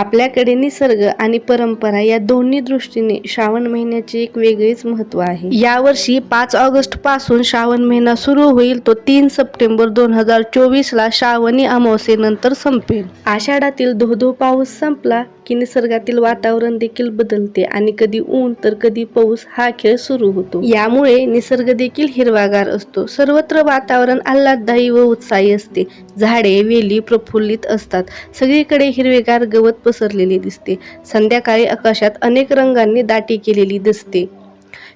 आपल्याकडे निसर्ग आणि परंपरा या दोन्ही दृष्टीने श्रावण महिन्याचे एक वेगळेच महत्त्व आहे. यावर्षी पाच ऑगस्टपासून श्रावण महिना सुरू होईल तो तीन सप्टेंबर दोन हजार चोवीस ला श्रावणी अमावस्येनंतर संपेल. आषाढातील धोधो पाऊस संपला की निसर्गातील वातावरण देखील बदलते आणि कधी ऊन तर कधी पाऊस हा खेळ सुरू होतो. यामुळे निसर्ग देखील हिरवागार असतो. सर्वत्र वातावरण आल्हाददायी व उत्साही असते. झाडे वेली प्रफुल्लित असतात. सगळीकडे हिरवेगार गवत पसरलेले दिसते. संध्याकाळी आकाशात अनेक रंगांनी दाटी केलेली दिसते.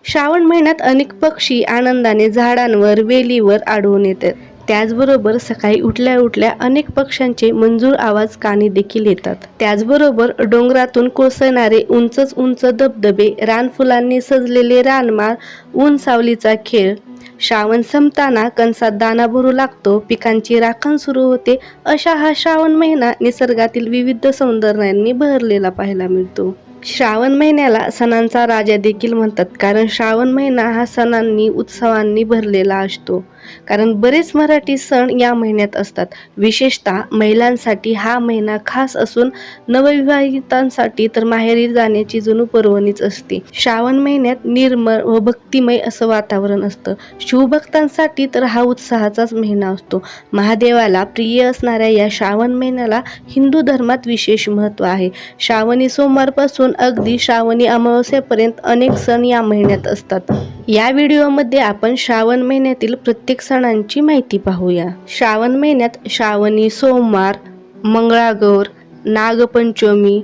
श्रावण महिन्यात अनेक पक्षी आनंदाने झाडांवर वेलीवर आढळून येतात. त्याचबरोबर सकाळी उठल्या उठल्या अनेक पक्ष्यांचे मंजूर आवाज कानी देखील येतात. त्याचबरोबर डोंगरातून कोसळणारे उंचच उंच धबधबे रानफुलांनी सजलेले रानमाळ ऊन सावलीचा खेळ श्रावण संपताना कणसात दाना भरू लागतो पिकांची राखण सुरू होते अशा हा श्रावण महिना निसर्गातील विविध सौंदर्यांनी बहरलेला पाहायला मिळतो. श्रावण महिन्याला सणांचा राजा देखील म्हणतात कारण श्रावण महिना हा सणांनी उत्सवांनी भरलेला असतो. कारण बरेच मराठी सण या महिन्यात असतात. विशेषतः महिलांसाठी हा महिना खास असून नवविवाहितांसाठी तर माहेरी जाण्याची जणू पर्वणीच असते. श्रावण महिन्यात निर्मळ व भक्तिमय असं वातावरण असतं. शिवभक्तांसाठी तर हा उत्साहाचाच महिना असतो. महादेवाला प्रिय असणाऱ्या या श्रावण महिन्याला हिंदू धर्मात विशेष महत्त्व आहे. श्रावणी सोमवारपासून अगदी श्रावणी अमावस्येपर्यंत अनेक सण या महिन्यात असतात. या व्हिडिओमध्ये आपण श्रावण महिन्यातील प्रत्येक सणांची माहिती पाहूया. श्रावण महिन्यात श्रावणी सोमवार मंगळागौर नागपंचमी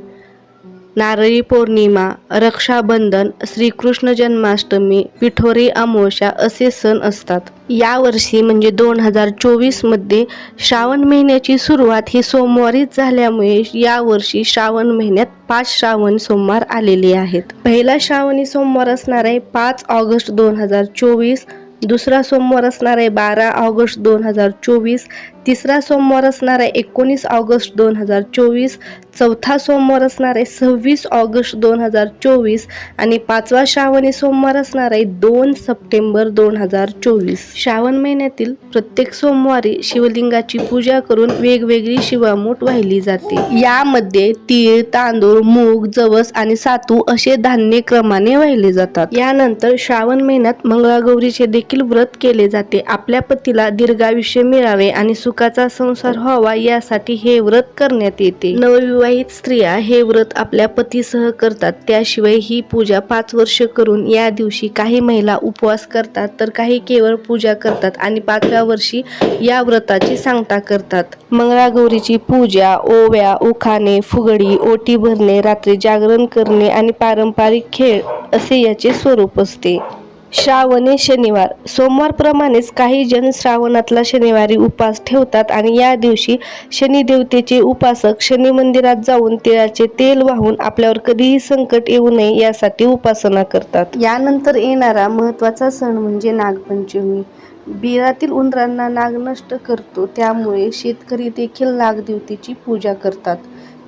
नारळी पौर्णिमा रक्षाबंधन श्रीकृष्ण जन्माष्टमी पिठोरी अमावस्या असे सण असतात. यावर्षी म्हणजे दोन हजार चोवीसमध्ये श्रावण महिन्याची सुरुवात ही सोमवारीच झाल्यामुळे यावर्षी श्रावण महिन्यात पाच श्रावण सोमवार आलेले आहेत. पहिला श्रावणी सोमवार असणार आहे पाच ऑगस्ट दोन हजार चोवीस. दुसरा सोमवार असणार आहे बारा ऑगस्ट दोन हजार चोवीस तिसरा सोमवार असणार आहे एकोणीस ऑगस्ट दोन हजार चोवीस चौथा सोमवार असणार आहे सव्वीस ऑगस्ट दोन हजार चोवीस आणि पाचवा श्रावणी सोमवार असणार आहे दोन सप्टेंबर दोन हजार चोवीस. श्रावण महिन्यातील प्रत्येक सोमवारी शिवलिंगाची पूजा करून वेगवेगळी शिवामूठ वाहिली जाते. यामध्ये तीळ तांदूळ मूग जवस आणि सातू असे धान्य क्रमाने वाहिले जातात. यानंतर श्रावण महिन्यात मंगळागौरीचे देखील व्रत केले जाते. आपल्या पतीला दीर्घायुष्य मिळावे आणि सुखाचा संसार व्हावा यासाठी हे व्रत करण्यात येते. नवविवाहित स्त्रिया हे व्रत आपल्या पतीसह करतात. त्याशिवाय ही पूजा पाच वर्ष करून या दिवशी काही महिला उपवास करतात तर काही केवळ पूजा करतात आणि पाचव्या वर्षी या व्रताची सांगता करतात. मंगळागौरीची पूजा ओव्या उखाणे फुगडी ओटी भरणे रात्री जागरण करणे आणि पारंपरिक खेळ असे याचे स्वरूप असते. श्रावणी शनिवार. सोमवारप्रमाणेच काही जण श्रावणातला शनिवारी उपास ठेवतात आणि या दिवशी शनिदेवतेचे उपासक शनी मंदिरात जाऊन तिळाचे तेल वाहून आपल्यावर कधीही संकट येऊ नये यासाठी उपासना करतात. यानंतर येणारा महत्त्वाचा सण म्हणजे नागपंचमी. बिरातील उंदरांना नाग नष्ट करतो त्यामुळे शेतकरी देखील नागदेवतेची पूजा करतात.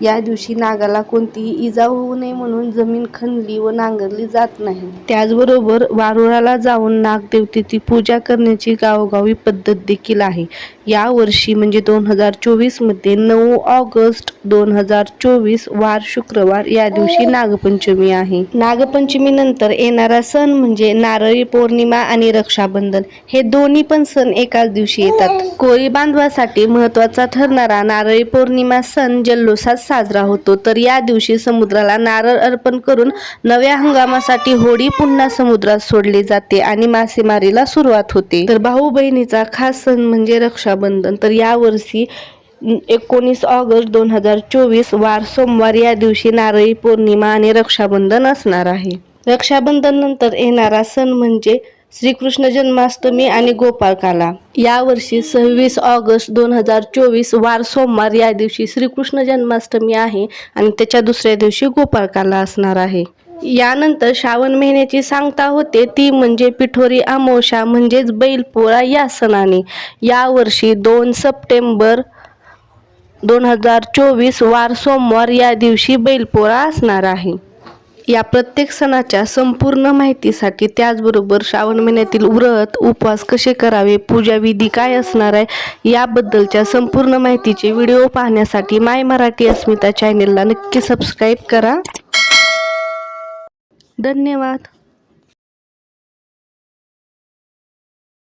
या दिवशी नागाला कोणतीही इजा होऊ नये म्हणून जमीन खणली व नांगरली जात नाही. त्याचबरोबर वारुळाला जाऊन नागदेवतेची पूजा करण्याची गावोगावी पद्धत देखील आहे. या वर्षी म्हणजे दोन हजार चोवीसमध्ये नऊ ऑगस्ट दोन हजार चोवीस वार शुक्रवार या दिवशी नागपंचमी आहे. नागपंचमी नंतर येणारा सण म्हणजे नारळी पौर्णिमा आणि रक्षाबंधन. हे दोन्ही पण सण एकाच दिवशी येतात. कोळी बांधवासाठी महत्त्वाचा ठरणारा नारळी पौर्णिमा सण जल्लोषात साजरा होतो. तर या दिवशी समुद्राला नारळ अर्पण करून नव्या हंगामासाठी होडी पुन्हा समुद्रात सोडली जाते आणि मासेमारीला सुरुवात होते. तर भाऊ बहिणीचा खास सण म्हणजे रक्षाबंधन. तर यावर्षी एकोणीस ऑगस्ट दोन हजार चोवीस वार सोमवार या दिवशी नारळी पौर्णिमा आणि रक्षाबंधन असणार आहे. रक्षाबंधन नंतर येणारा सण म्हणजे श्रीकृष्ण जन्माष्टमी आणि गोपाळकाला. यावर्षी सव्वीस ऑगस्ट दोन हजार चोवीस वार सोमवार या दिवशी श्रीकृष्ण जन्माष्टमी आहे आणि त्याच्या दुसऱ्या दिवशी गोपाळकाला असणार आहे. यानंतर श्रावण महिन्याची सांगता होते ती म्हणजे पिठोरी अमावस्या म्हणजेच बैलपोळा या सणाने. यावर्षी दोन सप्टेंबर दोन हजार चोवीस वार सोमवार या दिवशी बैलपोळा असणार आहे. या प्रत्येक सणाच्या संपूर्ण माहितीसाठी त्याचबरोबर श्रावण महिन्यातील व्रत उपवास कसे करावे पूजा विधी काय असणार आहे याबद्दलच्या संपूर्ण माहितीचे व्हिडिओ पाहण्यासाठी माय मराठी अस्मिता चॅनेलला नक्की सबस्क्राईब करा. धन्यवाद.